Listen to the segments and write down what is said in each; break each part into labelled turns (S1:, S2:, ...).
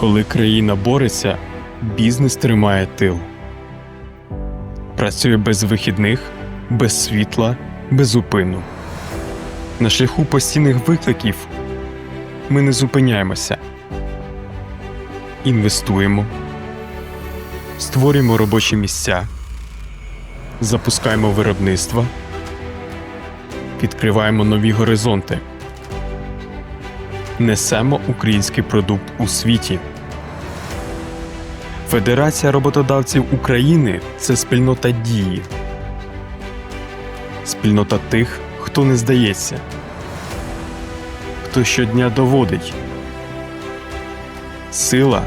S1: Коли країна бореться, бізнес тримає тил. Працює без вихідних, без світла, без зупину. На шляху постійних викликів ми не зупиняємося. Інвестуємо, створюємо робочі місця, запускаємо виробництва, відкриваємо нові горизонти, несемо український продукт у світі. Федерація роботодавців України це спільнота дії, спільнота тих, хто не здається, хто щодня доводить. Сила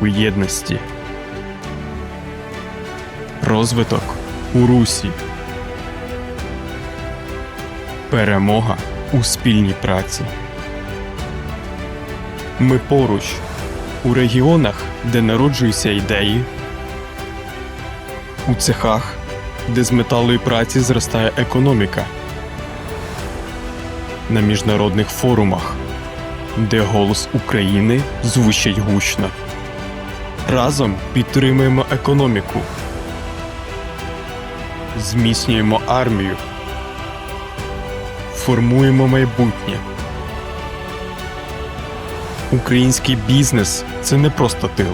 S1: у єдності. Розвиток у русі. Перемога у спільній праці. Ми поруч. У регіонах, де народжуються ідеї, у цехах, де з металої праці зростає економіка, на міжнародних форумах, де голос України звучить гучно. Разом підтримуємо економіку, зміцнюємо армію, формуємо майбутнє. Український бізнес це не просто тил.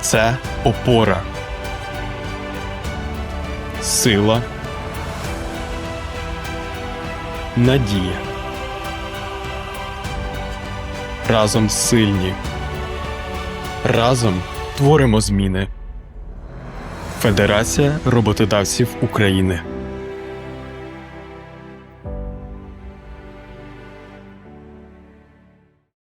S1: Це опора, сила, надія. Разом сильні. Разом творимо зміни. Федерація роботодавців України.